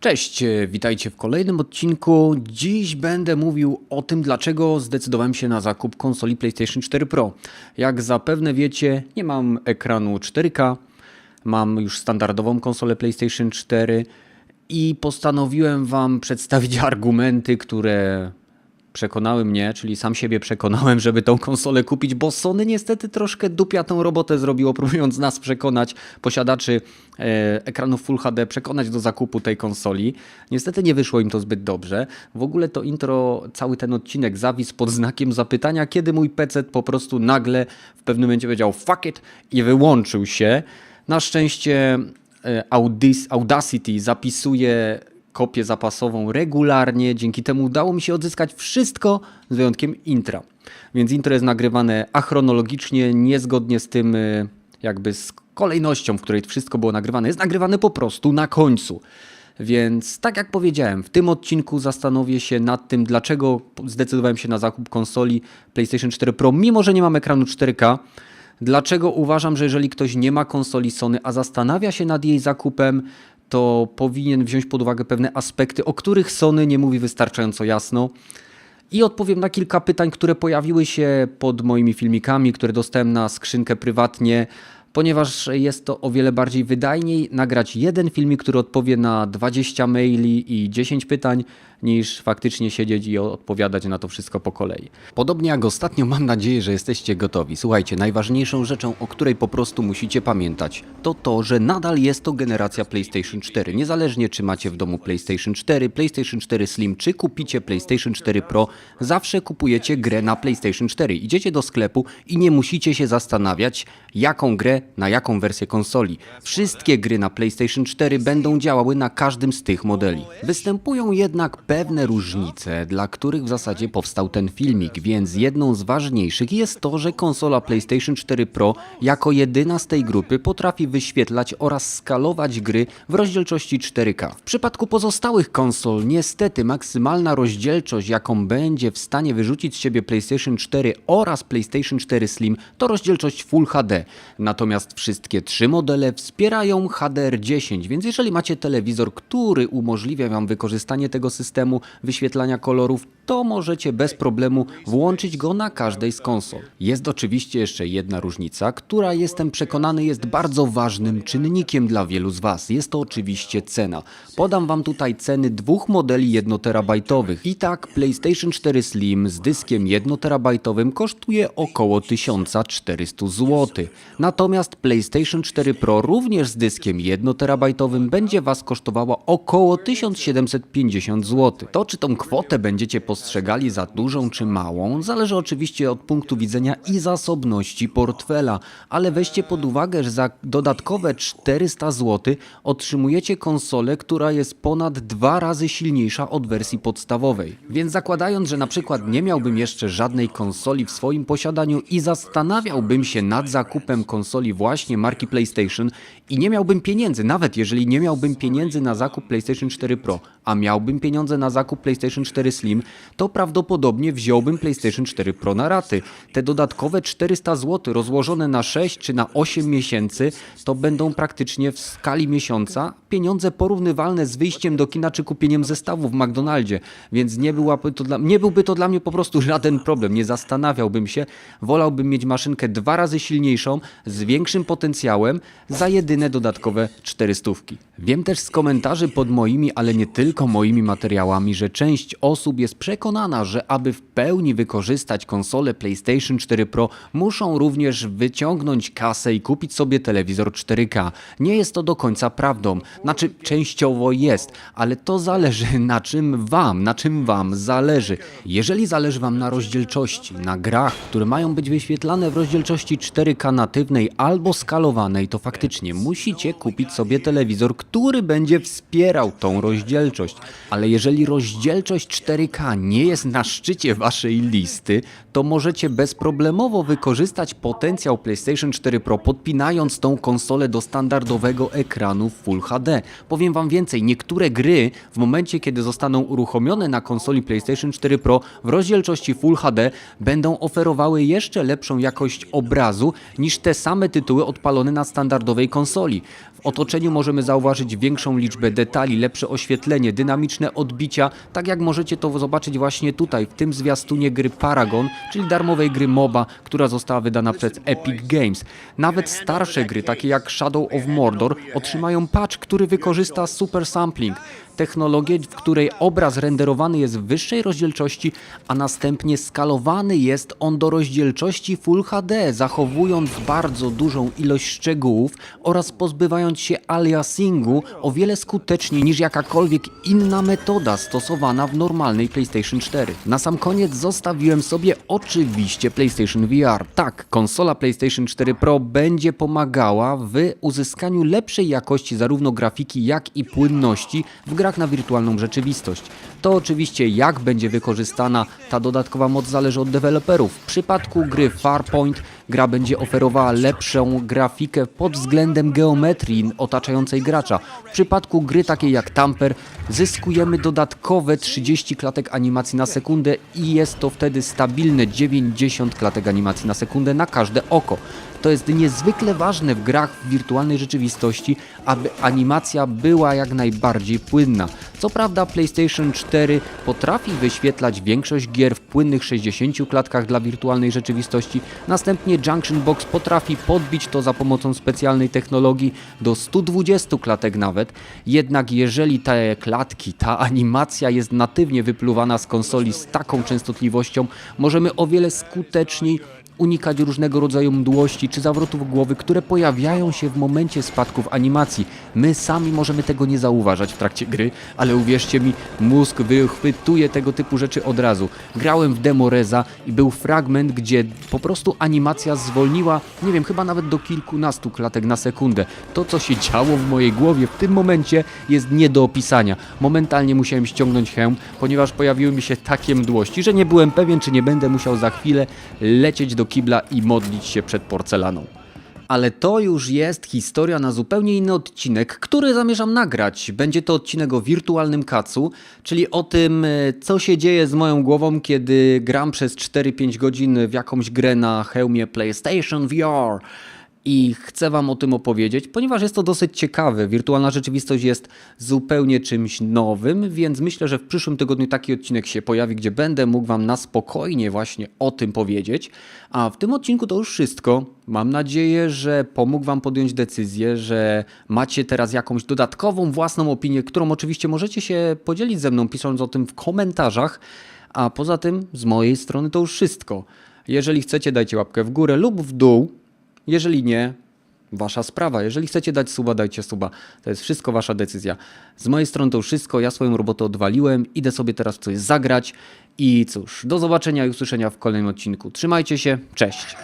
Cześć, e, witajcie w kolejnym odcinku. Dziś będę mówił o tym, dlaczego zdecydowałem się na zakup konsoli PlayStation 4 Pro. Jak zapewne wiecie, nie mam ekranu 4K, mam już standardową konsolę PlayStation 4 i postanowiłem Wam przedstawić argumenty, które przekonały mnie, czyli sam siebie przekonałem, żeby tą konsolę kupić, bo Sony niestety troszkę dupia tą robotę zrobiło, próbując nas przekonać, posiadaczy e, ekranów Full HD, przekonać do zakupu tej konsoli. Niestety nie wyszło im to zbyt dobrze. W ogóle to intro, cały ten odcinek zawisł pod znakiem zapytania, kiedy mój PC po prostu nagle w pewnym momencie powiedział fuck it i wyłączył się. Na szczęście e, Audacity zapisuje kopię zapasową regularnie. Dzięki temu udało mi się odzyskać wszystko z wyjątkiem intra. Więc intro jest nagrywane achronologicznie, niezgodnie z tym, y, jakby z kolejnością, w której wszystko było nagrywane. Jest nagrywane po prostu na końcu. Więc tak jak powiedziałem, w tym odcinku zastanowię się nad tym, dlaczego zdecydowałem się na zakup konsoli PlayStation 4 Pro, mimo że nie mam ekranu 4K. Dlaczego uważam, że jeżeli ktoś nie ma konsoli Sony, a zastanawia się nad jej zakupem, to powinien wziąć pod uwagę pewne aspekty, o których Sony nie mówi wystarczająco jasno. I odpowiem na kilka pytań, które pojawiły się pod moimi filmikami, które dostałem na skrzynkę prywatnie, ponieważ jest to o wiele bardziej wydajniej nagrać jeden filmik, który odpowie na 20 maili i 10 pytań, niż faktycznie siedzieć i odpowiadać na to wszystko po kolei. Podobnie jak ostatnio, mam nadzieję, że jesteście gotowi. Słuchajcie, najważniejszą rzeczą, o której po prostu musicie pamiętać, to to, że nadal jest to generacja PlayStation 4. Niezależnie czy macie w domu PlayStation 4, PlayStation 4 Slim, czy kupicie PlayStation 4 Pro, zawsze kupujecie grę na PlayStation 4. Idziecie do sklepu i nie musicie się zastanawiać, jaką grę na jaką wersję konsoli. Wszystkie gry na PlayStation 4 będą działały na każdym z tych modeli. Występują jednak pewne różnice, dla których w zasadzie powstał ten filmik, więc jedną z ważniejszych jest to, że konsola PlayStation 4 Pro jako jedyna z tej grupy potrafi wyświetlać oraz skalować gry w rozdzielczości 4K. W przypadku pozostałych konsol niestety maksymalna rozdzielczość, jaką będzie w stanie wyrzucić z siebie PlayStation 4 oraz PlayStation 4 Slim to rozdzielczość Full HD. Natomiast wszystkie trzy modele wspierają HDR10, więc jeżeli macie telewizor, który umożliwia Wam wykorzystanie tego systemu wyświetlania kolorów, to możecie bez problemu włączyć go na każdej z konsol. Jest oczywiście jeszcze jedna różnica, która jestem przekonany jest bardzo ważnym czynnikiem dla wielu z Was. Jest to oczywiście cena. Podam Wam tutaj ceny dwóch modeli 1TB. I tak PlayStation 4 Slim z dyskiem 1TB kosztuje około 1400 zł. Natomiast PlayStation 4 Pro również z dyskiem 1TB będzie Was kosztowała około 1750 zł. To czy tą kwotę będziecie postrzegali za dużą czy małą, zależy oczywiście od punktu widzenia i zasobności portfela, ale weźcie pod uwagę, że za dodatkowe 400 zł otrzymujecie konsolę, która jest ponad dwa razy silniejsza od wersji podstawowej. Więc zakładając, że na przykład nie miałbym jeszcze żadnej konsoli w swoim posiadaniu i zastanawiałbym się nad zakupem konsoli właśnie marki PlayStation i nie miałbym pieniędzy, nawet jeżeli nie miałbym pieniędzy na zakup PlayStation 4 Pro, a miałbym pieniądze na zakup PlayStation 4 Slim, to prawdopodobnie wziąłbym PlayStation 4 Pro na raty. Te dodatkowe 400 zł rozłożone na 6 czy na 8 miesięcy to będą praktycznie w skali miesiąca pieniądze porównywalne z wyjściem do kina czy kupieniem zestawu w McDonaldzie, więc nie, byłaby to dla, nie byłby to dla mnie po prostu żaden problem, nie zastanawiałbym się, wolałbym mieć maszynkę dwa razy silniejszą, z większym potencjałem, za jedyne dodatkowe 400. Wiem też z komentarzy pod moimi, ale nie tylko moimi materiałami, że część osób jest przekonana, że aby w pełni wykorzystać konsolę PlayStation 4 Pro, muszą również wyciągnąć kasę i kupić sobie telewizor 4K. Nie jest to do końca prawdą. Znaczy, częściowo jest, ale to zależy na czym wam, na czym wam zależy. Jeżeli zależy wam na rozdzielczości, na grach, które mają być wyświetlane w rozdzielczości 4K natywnej albo skalowanej, to faktycznie musicie kupić sobie telewizor, który będzie wspierał tą rozdzielczość. Ale jeżeli rozdzielczość 4K nie jest na szczycie waszej listy, to możecie bezproblemowo wykorzystać potencjał PlayStation 4 Pro, podpinając tą konsolę do standardowego ekranu Full HD. Powiem Wam więcej, niektóre gry w momencie, kiedy zostaną uruchomione na konsoli PlayStation 4 Pro w rozdzielczości Full HD, będą oferowały jeszcze lepszą jakość obrazu niż te same tytuły odpalone na standardowej konsoli. W otoczeniu możemy zauważyć większą liczbę detali, lepsze oświetlenie, dynamiczne odbicia, tak jak możecie to zobaczyć właśnie tutaj, w tym zwiastunie gry Paragon, czyli darmowej gry MOBA, która została wydana przez Epic Games. Nawet starsze gry, takie jak Shadow of Mordor, otrzymają patch, który wykorzysta super sampling. Technologię, w której obraz renderowany jest w wyższej rozdzielczości, a następnie skalowany jest on do rozdzielczości Full HD, zachowując bardzo dużą ilość szczegółów oraz pozbywając się aliasingu o wiele skuteczniej niż jakakolwiek inna metoda stosowana w normalnej PlayStation 4. Na sam koniec zostawiłem sobie oczywiście PlayStation VR. Tak, konsola PlayStation 4 Pro będzie pomagała w uzyskaniu lepszej jakości zarówno grafiki, jak i płynności w grach na wirtualną rzeczywistość. To oczywiście jak będzie wykorzystana ta dodatkowa moc zależy od deweloperów. W przypadku gry Farpoint gra będzie oferowała lepszą grafikę pod względem geometrii otaczającej gracza. W przypadku gry takiej jak Tamper zyskujemy dodatkowe 30 klatek animacji na sekundę i jest to wtedy stabilne 90 klatek animacji na sekundę na każde oko. To jest niezwykle ważne w grach w wirtualnej rzeczywistości, aby animacja była jak najbardziej płynna. Co prawda PlayStation 4 potrafi wyświetlać większość gier w płynnych 60 klatkach dla wirtualnej rzeczywistości, następnie Junction Box potrafi podbić to za pomocą specjalnej technologii do 120 klatek nawet, jednak jeżeli te klatki, ta animacja jest natywnie wypluwana z konsoli z taką częstotliwością, możemy o wiele skuteczniej unikać różnego rodzaju mdłości czy zawrotów głowy, które pojawiają się w momencie spadków animacji. My sami możemy tego nie zauważać w trakcie gry, ale uwierzcie mi, mózg wychwytuje tego typu rzeczy od razu. Grałem w demo Reza i był fragment, gdzie po prostu animacja zwolniła, nie wiem, chyba nawet do kilkunastu klatek na sekundę. To, co się działo w mojej głowie w tym momencie jest nie do opisania. Momentalnie musiałem ściągnąć hełm, ponieważ pojawiły mi się takie mdłości, że nie byłem pewien, czy nie będę musiał za chwilę lecieć do kibla i modlić się przed porcelaną. Ale to już jest historia na zupełnie inny odcinek, który zamierzam nagrać. Będzie to odcinek o wirtualnym kacu, czyli o tym, e, co się dzieje z moją głową, kiedy gram przez 4-5 godzin w jakąś grę na hełmie PlayStation VR. I chcę Wam o tym opowiedzieć, ponieważ jest to dosyć ciekawe. Wirtualna rzeczywistość jest zupełnie czymś nowym, więc myślę, że w przyszłym tygodniu taki odcinek się pojawi, gdzie będę mógł Wam na spokojnie właśnie o tym powiedzieć. A w tym odcinku to już wszystko. Mam nadzieję, że pomógł Wam podjąć decyzję, że macie teraz jakąś dodatkową własną opinię, którą oczywiście możecie się podzielić ze mną, pisząc o tym w komentarzach. A poza tym, z mojej strony to już wszystko. Jeżeli chcecie, dajcie łapkę w górę lub w dół. Jeżeli nie, wasza sprawa. Jeżeli chcecie dać suba, dajcie suba. To jest wszystko wasza decyzja. Z mojej strony to już wszystko. Ja swoją robotę odwaliłem. Idę sobie teraz coś zagrać. I cóż, do zobaczenia i usłyszenia w kolejnym odcinku. Trzymajcie się. Cześć.